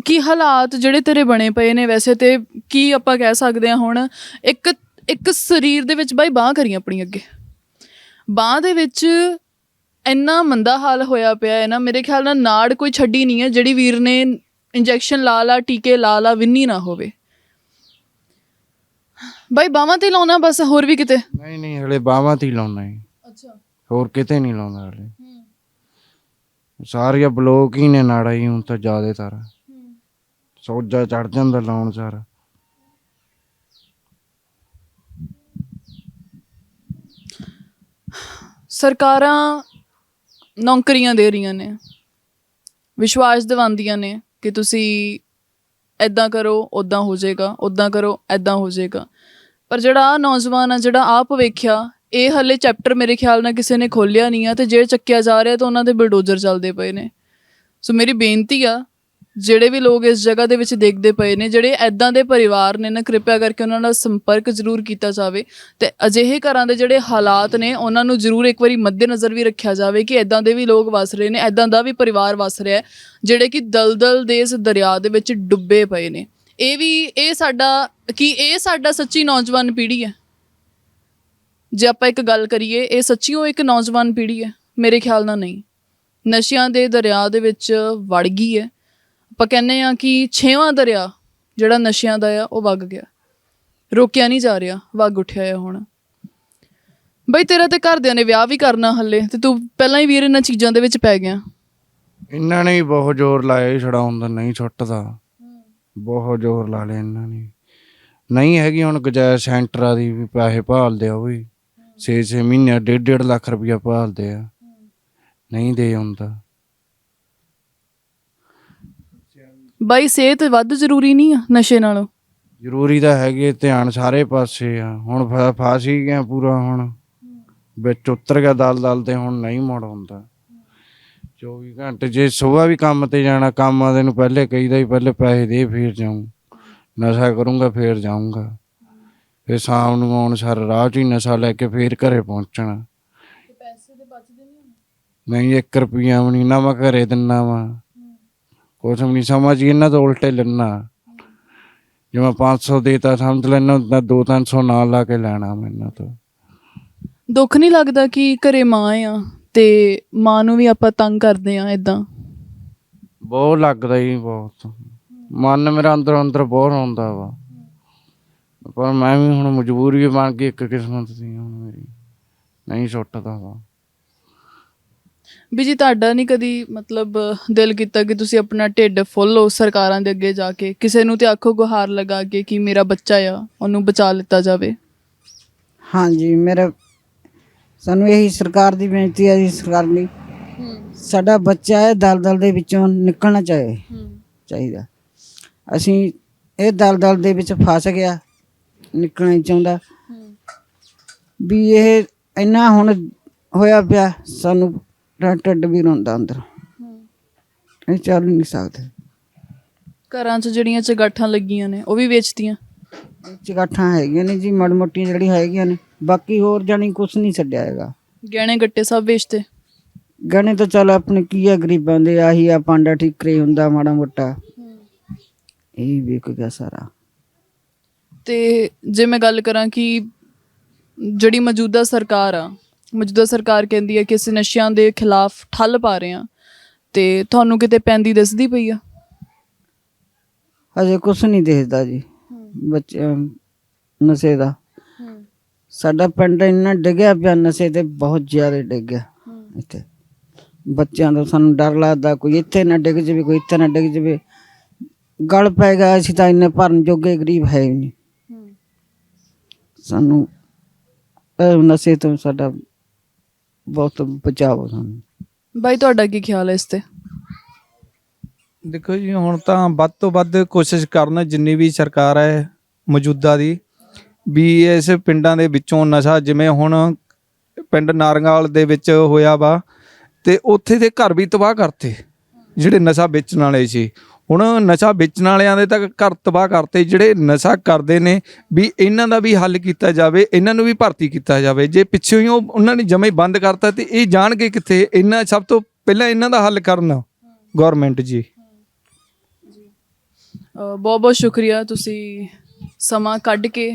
[SPEAKER 2] ਕੀ ਹਾਲਾਤ ਜਿਹੜੇ ਤੇਰੇ ਬਣੇ ਪਏ ਨੇ ਵੈਸੇ ਤੇ ਕੀ ਆਪਾਂ ਕਹਿ ਸਕਦੇ ਆ ਹੁਣ? ਇੱਕ ਇੱਕ ਸਰੀਰ ਦੇ ਵਿੱਚ ਬਾਈ ਬਾਹ ਕਰੀ ਆਪਣੀ ਅੱਗੇ। ਬਾਹ ਦੇ ਵਿੱਚ ਇੰਨਾ ਮੰਦਾ ਹਾਲ ਹੋਇਆ ਪਿਆ ਹੈ ਨਾ ਮੇਰੇ ਖਿਆਲ ਨਾਲ ਨਾੜ ਕੋਈ ਛੱਡੀ ਨਹੀਂ ਹੈ ਜਿਹੜੀ ਵੀਰ ਨੇ ਇੰਜੈਕਸ਼ਨ ਲਾ ਲਾ ਟੀਕੇ ਲਾ ਲਾ ਵਿੰਨੀ ਨਾ ਹੋਵੇ। ਬਾਈ ਬਾਹਾਂ ਤੇ ਲਾਉਣਾ ਬਸ ਹੋਰ ਵੀ ਕਿਤੇ?
[SPEAKER 3] ਨਹੀਂ ਨਹੀਂ ਹਲੇ ਬਾਹਾਂ ਤੇ ਹੀ ਲਾਉਣਾ ਹੈ।
[SPEAKER 2] ਅੱਛਾ।
[SPEAKER 3] ਹੋਰ ਕਿਤੇ ਨਹੀਂ ਲਾਉਂਦਾ ਹਲੇ। ਸਾਰੀਆਂ ਬਲੋਕ ਹੀ ਨੇ ਨਾੜਾ ਹੀ ਹੁਣ ਤਾਂ ਜ਼ਿਆਦਾਤਰ। ਸੋਜਾ ਚੜ ਜਾਂਦਾ ਲਾਉਣ ਸਾਰ।
[SPEAKER 2] ਸਰਕਾਰਾਂ ਨੌਕਰੀਆਂ ਦੇ ਰਹੀਆਂ ਨੇ, ਵਿਸ਼ਵਾਸ ਦਿਵਾਉਂਦੀਆਂ ਨੇ ਕਿ ਤੁਸੀਂ ਐਦਾਂ ਕਰੋ ਉਦਾਂ ਹੋ ਜਾਏਗਾ ਉਦਾਂ ਕਰੋ ਐਦਾਂ ਹੋ ਜਾਏਗਾ। ਪਰ ਜਿਹੜਾ ਆ ਨੌਜਵਾਨ ਆ, ਜਿਹੜਾ ਆਪ ਵੇਖਿਆ, ਇਹ ਹੱਲੇ ਚੈਪਟਰ ਮੇਰੇ ਖਿਆਲ ਨਾਲ ਕਿਸੇ ਨੇ ਖੋਲਿਆ ਨਹੀਂ ਆ ਤੇ ਜੇ ਚੱਕਿਆ ਜਾ ਰਿਹਾ ਤਾਂ ਉਹਨਾਂ ਦੇ ਬਲਡੋਜ਼ਰ ਚੱਲਦੇ ਪਏ ਨੇ। ਸੋ ਮੇਰੀ ਬੇਨਤੀ ਆ ਜਿਹੜੇ ਵੀ ਲੋਕ ਇਸ ਜਗ੍ਹਾ ਦੇ ਵਿੱਚ ਦੇਖਦੇ ਪਏ ਨੇ, ਜਿਹੜੇ ਐਦਾਂ ਦੇ ਪਰਿਵਾਰ ਨੇ ਨਾ, ਕਿਰਪਾ ਕਰਕੇ ਉਹਨਾਂ ਨਾਲ ਸੰਪਰਕ ਜ਼ਰੂਰ ਕੀਤਾ ਜਾਵੇ ਤੇ ਅਜਿਹੇ ਘਰਾਂ ਦੇ ਜਿਹੜੇ ਹਾਲਾਤ ਨੇ, ਉਹਨਾਂ ਨੂੰ ਜ਼ਰੂਰ ਇੱਕ ਵਾਰੀ ਮੱਦੇਨਜ਼ਰ ਵੀ ਰੱਖਿਆ ਜਾਵੇ ਕਿ ਐਦਾਂ ਦੇ ਵੀ ਲੋਕ ਵਸ ਰਹੇ ਨੇ ਐਦਾਂ ਦਾ ਵੀ ਪਰਿਵਾਰ ਵਸ ਰਿਹਾ ਹੈ, ਜਿਹੜੇ ਕਿ ਦਲਦਲ ਦੇ ਇਸ ਦਰਿਆ ਦੇ ਵਿੱਚ ਡੁੱਬੇ ਪਏ ਨੇ। ਇਹ ਵੀ, ਇਹ ਸਾਡਾ, ਕਿ ਇਹ ਸਾਡਾ ਸੱਚੀ ਨੌਜਵਾਨ ਪੀੜ੍ਹੀ ਹੈ? ਜੇ ਆਪਾਂ ਇੱਕ ਗੱਲ ਕਰੀਏ, ਇਹ ਸੱਚੀਓ ਇੱਕ ਨੌਜਵਾਨ ਪੀੜ੍ਹੀ ਹੈ? ਮੇਰੇ ਖਿਆਲ ਨਾਲ ਨਹੀਂ। ਨਸ਼ਿਆਂ ਦੇ ਦਰਿਆ ਦੇ ਵਿੱਚ ਵੜ ਗਈ ਹੈ। ਆਪਾਂ ਕਹਿੰਦੇ ਆ ਕਿ ਛੇਵਾਂ ਦਰਿਆ ਜਿਹੜਾ ਨਸ਼ਿਆਂ ਦਾ ਆ, ਉਹ ਵਗ ਗਿਆ। ਰੋਕਿਆ ਨਹੀਂ ਜਾ ਰਿਹਾ, ਵਗ ਉੱਠਿਆ ਆ ਹੁਣ। ਬਈ ਤੇਰਾ ਤੇ ਘਰਦਿਆਂ ਨੇ ਵਿਆਹ ਵੀ ਕਰਨਾ ਹੱਲੇ, ਤੇ ਤੂੰ ਪਹਿਲਾਂ ਹੀ ਵੀਰ ਇਹਨਾਂ ਚੀਜ਼ਾਂ ਦੇ ਵਿੱਚ ਪੈ ਗਿਆ।
[SPEAKER 3] ਇਹਨਾਂ ਨੇ ਵੀ ਬਹੁਤ ਜ਼ੋਰ ਲਾਇਆ ਸੀ ਛਡਾਉਣ ਦਾ, ਨਹੀਂ ਛੁੱਟਦਾ। ਬਹੁਤ ਜ਼ੋਰ ਲਾ ਲਿਆ ਇਹਨਾਂ ਨੇ। ਨਹੀਂ ਹੈਗੀ ਹੁਣ ਗਜਾਇ ਸੈਂਟਰਾਂ ਦੀ ਵੀ ਪੈਸੇ ਭਾਲਦੇ ਆ ਉਹ ਵੀ। 6-6 ਮਹੀਨੇ ਡੇਢ ਡੇਢ ਲੱਖ ਰੁਪਇਆ ਭਾਲਦੇ ਆ। ਨਹੀਂ ਦੇ ਹੁੰਦਾ
[SPEAKER 2] ਬਾਈ ਸਿਹਤ ਵੱਧ ਜ਼ਰੂਰੀ ਨਹੀਂ ਆ ਨਸ਼ੇ ਨਾਲੋਂ?
[SPEAKER 3] ਜ਼ਰੂਰੀ ਤਾਂ ਹੈਗੇ ਧਿਆਨ ਸਾਰੇ ਪਾਸੇ ਆ। ਹੁਣ ਫ- ਫਸ ਹੀ ਗਿਆ ਪੂਰਾ ਹੁਣ। ਵਿੱਚ ਉਤਰ ਗਿਆ ਦਲ ਦਲ ਤੇ ਹੁਣ ਨਹੀਂ ਮੁੜ ਹੁੰਦਾ। 24 ਘੰਟੇ ਜੇ ਸਵੇਰ ਵੀ ਕੰਮ ਤੇ ਜਾਣਾ ਕੰਮ ਆਦੇ ਨੂੰ ਪਹਿਲੇ ਕਹੀਦਾ ਹੀ ਪਹਿਲੇ ਪੈਸੇ ਦੇ ਫਿਰ ਜਾਊਂ। ਨਸ਼ਾ ਕਰੂੰਗਾ ਫੇਰ ਜਾਊਂਗਾ। ਫਿਰ ਸ਼ਾਮ ਨੂੰ ਆਉਣ ਸਾਰ ਰਾਹ 'ਚ ਹੀ ਨਸ਼ਾ ਲੈ ਕੇ ਫੇਰ ਘਰੇ ਪਹੁੰਚਣਾ। ਨਹੀਂ 1 ਰੁਪਿਆ ਵੀ ਨਹੀਂ ਨਾ ਮੈਂ ਘਰੇ ਦਿੰਨਾ ਵਾ। ਵੀ ਨਹੀਂ ਸਮਝ ਇਹਨਾਂ ਤੋਂ ਉਲਟੇ ਲੈਣਾ। ਜੇ ਮੈਂ 500 ਦੇਤਾ ਸਮਝ ਲੈਣਾ ਤਾਂ 2-300 ਨਾਲ ਲਾ ਕੇ ਲੈਣਾ ਮੈਨੂੰ ਤੋਂ।
[SPEAKER 2] ਦੁੱਖ ਨਹੀਂ ਲੱਗਦਾ ਕਿ ਘਰੇ ਮਾਂ ਆ ਤੇ ਮਾਂ ਨੂੰ ਵੀ ਆਪਾਂ ਤੰਗ ਕਰਦੇ ਆ ਇਦਾਂ
[SPEAKER 3] ਬਹੁਤ ਲੱਗਦਾ ਹੀ ਬਹੁਤ। ਮਨ ਮੇਰਾ ਅੰਦਰ ਅੰਦਰ ਬਹੁਤ ਆਉਂਦਾ ਵਾ। ਪਰ ਮੈਂ ਵੀ ਹੁਣ ਮਜਬੂਰੀ ਬਣ ਗਈ ਇੱਕ ਕਿਸਮਤ ਦੀ ਹੁਣ ਮੇਰੀ। ਨਹੀਂ ਛੁੱਟਦਾ ਵਾ।
[SPEAKER 2] ਵੀ ਜੀ ਤੁਹਾਡਾ ਨਹੀਂ ਕਦੀ ਮਤਲਬ ਦਿਲ ਕੀਤਾ ਕਿ ਤੁਸੀਂ ਆਪਣਾ ਢਿੱਡ ਫੁੱਲੋ ਸਰਕਾਰਾਂ ਦੇ ਅੱਗੇ ਜਾ ਕੇ? ਕਿਸੇ ਨੂੰ ਤੇ ਆਖੋ ਗੁਹਾਰ ਲਗਾ ਕੇ ਕਿ ਮੇਰਾ ਬੱਚਾ ਆ ਉਹਨੂੰ ਬਚਾ ਲਿੱਤਾ ਜਾਵੇ।
[SPEAKER 1] ਹਾਂਜੀ ਮੇਰਾ ਸਾਨੂੰ ਇਹੀ ਸਰਕਾਰ ਦੀ ਬੇਨਤੀ ਹੈ ਜੀ ਸਰਕਾਰ ਲਈ। ਸਾਡਾ ਬੱਚਾ ਹੈ ਦਲਦਲ ਦੇ ਵਿੱਚੋਂ ਨਿਕਲਣਾ ਚਾਹੇ ਚਾਹੀਦਾ। ਅਸੀਂ ਇਹ ਦਲਦਲ ਦੇ ਵਿੱਚ ਫਸ ਗਿਆ ਨਿਕਲਣਾ ਚਾਹੁੰਦਾ। ਵੀ ਇਹ ਇੰਨਾ ਹੁਣ ਹੋਇਆ ਪਿਆ ਸਾਨੂੰ ਢ- ਢਿੱਡ ਵੀ ਰੋਂਦਾ ਅੰਦਰ। ਇਹ ਚੱਲ ਨਹੀਂ ਸਕਦੇ।
[SPEAKER 2] ਘਰਾਂ 'ਚ ਜਿਹੜੀਆਂ ਚਗਾਠਾਂ ਲੱਗੀਆਂ ਨੇ ਉਹ ਵੀ ਵੇਚਤੀਆਂ?
[SPEAKER 1] ਚਗਾਠਾਂ ਹੈਗੀਆਂ ਨੇ ਜੀ ਮੜ ਮੋਟੀਆਂ ਜਿਹੜੀਆਂ ਹੈਗੀਆਂ ਨੇ। ਬਾਕੀ ਹੋਰ ਜਾਣੀ ਕੁਝ ਨਹੀਂ ਛੱਡਿਆ ਹੈਗਾ।
[SPEAKER 2] ਗਹਿਣੇ ਗੱਟੇ ਸਭ ਵੇਚਤੇ?
[SPEAKER 1] ਗਹਿਣੇ ਤਾਂ ਚੱਲ ਆਪਣੇ ਕੀ ਆ ਗਰੀਬਾਂ ਦੇ ਆਹੀ ਆ ਪਾਂਡਾ ਠੀਕਰੇ ਹੁੰਦਾ ਮਾੜਾ ਮੋਟਾ। ਇਹ ਵਿਕ ਗਿਆ ਸਾਰਾ।
[SPEAKER 2] ਤੇ ਜੇ ਮੈਂ ਗੱਲ ਕਰਾਂ ਕਿ ਜਿਹੜੀ ਮੌਜੂਦਾ ਸਰਕਾਰ ਆ ਮੌਜੂਦਾ ਸਰਕਾਰ ਕਹਿੰਦੀ ਹੈ ਕਿ ਅਸੀਂ ਨਸ਼ਿਆਂ ਦੇ ਖਿਲਾਫ ਠੱਲ ਪਾ ਰਹੇ ਹਾਂ ਤੇ ਤੁਹਾਨੂੰ ਕਿਤੇ ਪੈਂਦੀ ਦਿਸਦੀ ਪਈ ਆ?
[SPEAKER 1] ਹਜੇ ਕੁਝ ਨਹੀਂ ਦੇਖਦਾ ਜੀ। ਬੱਚੇ ਨਸ਼ੇ ਦਾ। ਸਾਡਾ ਪਿੰਡ ਇੰਨਾ ਡਿੱਗਿਆ ਪਿਆ ਨਸ਼ੇ ਤੇ ਬਹੁਤ ਜ਼ਿਆਦਾ ਡਿੱਗ ਗਿਆ ਇੱਥੇ। ਬੱਚਿਆਂ ਦਾ ਸਾਨੂੰ ਡਰ ਲੱਗਦਾ ਕੋਈ ਇੱਥੇ ਨਾ ਡਿੱਗ ਜਾਵੇ ਕੋਈ ਇੱਥੇ ਨਾ ਡਿੱਗ ਜਾਵੇ। ਗਲ ਪੈ ਗਿਆ ਅਸੀਂ ਤਾਂ ਇੰਨੇ ਭਰਨ ਜੋਗੇ ਗਰੀਬ ਹੈ ਨਹੀਂ। ਸਾਨੂੰ ਨਸ਼ੇ ਤੋਂ ਸਾਡਾ ਬਹੁਤ ਬਚਾਓ ਸਾਨੂੰ
[SPEAKER 2] ਬਾਈ ਤੁਹਾਡਾ ਕੀ ਖਿਆਲ ਹੈ ਇਸ ਤੇ?
[SPEAKER 4] ਦੇਖੋ ਜੀ ਹੁਣ ਤਾਂ ਵੱਧ ਤੋਂ ਵੱਧ ਕੋਸ਼ਿਸ਼ ਕਰਨ ਜਿੰਨੀ ਵੀ ਸਰਕਾਰ ਹੈ ਮੌਜੂਦਾ ਦੀ ਵੀ ਇਸ ਪਿੰਡਾਂ ਦੇ ਵਿੱਚੋਂ ਨਸ਼ਾ ਜਿਵੇਂ ਹੁਣ ਪਿੰਡ ਨਾਰੰਗਾਲ ਦੇ ਵਿੱਚ ਹੋਇਆ ਵਾ ਤੇ ਉੱਥੇ ਦੇ ਘਰ ਵੀ ਤਬਾਹ ਕਰਤੇ ਜਿਹੜੇ ਨਸ਼ਾ ਵੇਚਣ ਵਾਲੇ ਸੀ। ਹੁਣ ਨਸ਼ਾ ਵੇਚਣ ਵਾਲਿਆਂ ਦੇ ਤਾਂ ਘਰ ਤਬਾਹ ਕਰਤੇ, ਜਿਹੜੇ ਨਸ਼ਾ ਕਰਦੇ ਨੇ, ਵੀ ਇਹਨਾਂ ਦਾ ਵੀ ਹੱਲ ਕੀਤਾ ਜਾਵੇ, ਇਹਨਾਂ ਨੂੰ ਵੀ ਭਰਤੀ ਕੀਤਾ ਜਾਵੇ। ਜੇ ਪਿੱਛੋਂ ਹੀ ਉਹਨਾਂ ਨੇ ਜਮੇ ਬੰਦ ਕਰਤਾ ਤੇ ਇਹ ਜਾਣਗੇ ਕਿੱਥੇ? ਇਹਨਾਂ ਸਭ ਤੋਂ ਪਹਿਲਾਂ ਇਹਨਾਂ ਦਾ ਹੱਲ ਕਰਨ ਗਵਰਨਮੈਂਟ ਜੀ।
[SPEAKER 2] ਬਹੁਤ ਬਹੁਤ ਸ਼ੁਕਰੀਆ ਤੁਸੀਂ ਸਮਾਂ ਕੱਢ ਕੇ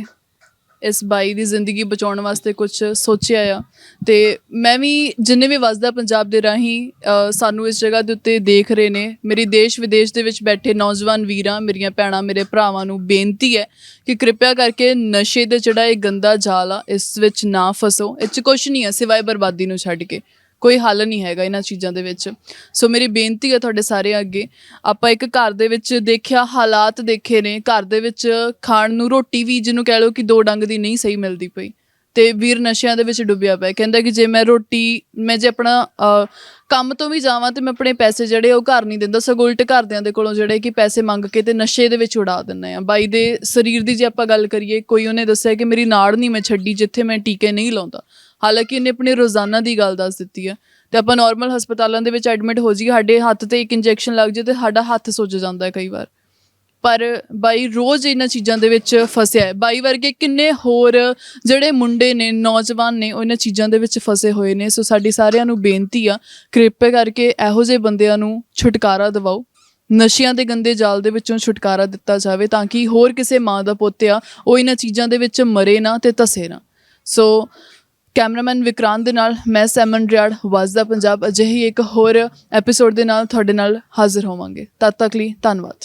[SPEAKER 2] ਇਸ ਬਾਈ ਦੀ ਜ਼ਿੰਦਗੀ ਬਚਾਉਣ ਵਾਸਤੇ ਕੁਝ ਸੋਚਿਆ ਆ। ਤੇ ਮੈਂ ਵੀ ਜਿੰਨੇ ਵੀ ਵਸਦਾ ਪੰਜਾਬ ਦੇ ਰਾਹੀਂ ਅ, ਸਾਨੂੰ ਇਸ ਜਗ੍ਹਾ ਦੇ ਉੱਤੇ ਦੇਖ ਰਹੇ ਨੇ। ਮੇਰੀ ਦੇਸ਼ ਵਿਦੇਸ਼ ਦੇ ਵਿੱਚ ਬੈਠੇ ਨੌਜਵਾਨ ਵੀਰਾਂ ਮੇਰੀਆਂ ਭੈਣਾਂ ਮੇਰੇ ਭਰਾਵਾਂ ਨੂੰ ਬੇਨਤੀ ਹੈ ਕਿ ਕਿਰਪਾ ਕਰਕੇ ਨਸ਼ੇ ਦੇ ਜਿਹੜਾ ਇਹ ਗੰਦਾ ਜਾਲ ਆ ਇਸ ਵਿੱਚ ਨਾ ਫਸੋ। ਇਹ 'ਚ ਕੁਝ ਨਹੀਂ ਹੈ ਸਿਵਾਏ ਬਰਬਾਦੀ ਨੂੰ ਛੱਡ ਕੇ। ਕੋਈ ਹੱਲ ਨਹੀਂ ਹੈਗਾ ਇਹਨਾਂ ਚੀਜ਼ਾਂ ਦੇ ਵਿੱਚ। ਸੋ ਮੇਰੀ ਬੇਨਤੀ ਹੈ ਤੁਹਾਡੇ ਸਾਰੇ ਅੱਗੇ ਆਪਾਂ ਇੱਕ ਘਰ ਦੇ ਵਿੱਚ ਦੇਖਿਆ ਹਾਲਾਤ ਦੇਖੇ ਨੇ ਘਰ ਦੇ ਵਿੱਚ ਖਾਣ ਨੂੰ ਰੋਟੀ ਵੀ ਜਿਹਨੂੰ ਕਹਿ ਲਓ ਕਿ ਦੋ ਡੰਗ ਦੀ ਨਹੀਂ ਸਹੀ ਮਿਲਦੀ ਪਈ ਤੇ ਵੀਰ ਨਸ਼ਿਆਂ ਦੇ ਵਿੱਚ ਡੁੱਬਿਆ ਪਿਆ। ਕਹਿੰਦਾ ਕਿ ਜੇ ਮੈਂ ਰੋਟੀ ਮੈਂ ਜੇ ਆਪਣਾ ਅ, ਕੰਮ ਤੋਂ ਵੀ ਜਾਵਾਂ ਤੇ ਮੈਂ ਆਪਣੇ ਪੈਸੇ ਜਿਹੜੇ ਉਹ ਘਰ ਨਹੀਂ ਦਿੰਦਾ। ਸਗੋਂ ਉਲਟ ਘਰਦਿਆਂ ਦੇ ਕੋਲੋਂ ਜਿਹੜੇ ਕਿ ਪੈਸੇ ਮੰਗ ਕੇ ਤੇ ਨਸ਼ੇ ਦੇ ਵਿੱਚ ਉਡਾ ਦਿੰਦਾ ਆ। ਬਾਈ ਦੇ ਸਰੀਰ ਦੀ ਜੇ ਆਪਾਂ ਗੱਲ ਕਰੀਏ ਕੋਈ ਉਹਨੇ ਦੱਸਿਆ ਕਿ ਮੇਰੀ ਨਾੜ ਨਹੀਂ ਮੈਂ ਛੱਡੀ ਜਿੱਥੇ ਮੈਂ ਟੀਕੇ ਨਹੀਂ ਲਾਉਂਦਾ। ਹਾਲਾਂਕਿ ਇਹਨੇ ਆਪਣੇ ਰੋਜ਼ਾਨਾ ਦੀ ਗੱਲ ਦੱਸ ਦਿੱਤੀ ਹੈ ਤੇ ਆਪਾਂ ਨਾਰਮਲ ਹਸਪਤਾਲਾਂ ਦੇ ਵਿੱਚ ਐਡਮਿਟ ਹੋ ਜਾਈਏ, ਸਾਡੇ ਹੱਥ ਤੇ ਇੱਕ ਇੰਜੈਕਸ਼ਨ ਲੱਗ ਜੇ ਤੇ ਸਾਡਾ ਹੱਥ ਸੁੱਜ ਜਾਂਦਾ ਹੈ ਕਈ ਵਾਰ। ਪਰ ਬਾਈ ਰੋਜ਼ ਇਹਨਾਂ ਚੀਜ਼ਾਂ ਦੇ ਵਿੱਚ ਫਸਿਆ ਹੈ। ਬਾਈ ਵਰਗੇ ਕਿੰਨੇ ਹੋਰ ਜਿਹੜੇ ਮੁੰਡੇ ਨੇ, ਨੌਜਵਾਨ ਨੇ, ਉਹ ਇਹਨਾਂ ਚੀਜ਼ਾਂ ਦੇ ਵਿੱਚ ਫਸੇ ਹੋਏ ਨੇ। ਸੋ ਸਾਡੀ ਸਾਰਿਆਂ ਨੂੰ ਬੇਨਤੀ ਆ, ਕਿਰਪਾ ਕਰਕੇ ਇਹੋ ਜਿਹੇ ਬੰਦਿਆਂ ਨੂੰ ਛੁਟਕਾਰਾ ਦਿਵਾਓ। ਨਸ਼ਿਆਂ ਦੇ ਗੰਦੇ ਜਾਲ ਦੇ ਵਿੱਚੋਂ ਛੁਟਕਾਰਾ ਦਿੱਤਾ ਜਾਵੇ ਤਾਂ ਕਿ ਹੋਰ ਕਿਸੇ ਮਾਂ ਦਾ ਪੁੱਤ ਆ, ਉਹ ਇਹਨਾਂ ਚੀਜ਼ਾਂ ਦੇ ਵਿੱਚ ਮਰੇ ਨਾ ਤੇ ਤਸੇ ਨਾ। ਸੋ ਕੈਮਰਾਮੈਨ ਵਿਕਰਾਂਤ ਦੇ ਨਾਲ ਮੈਂ ਸੈਮਨ ਰਿਆੜ ਵਸਦਾ ਪੰਜਾਬ। ਅਜਿਹੀ ਇੱਕ ਹੋਰ ਐਪੀਸੋਡ ਦੇ ਨਾਲ ਤੁਹਾਡੇ ਨਾਲ ਹਾਜ਼ਰ ਹੋਵਾਂਗੇ। ਤਦ ਤੱਕ ਲਈ ਧੰਨਵਾਦ।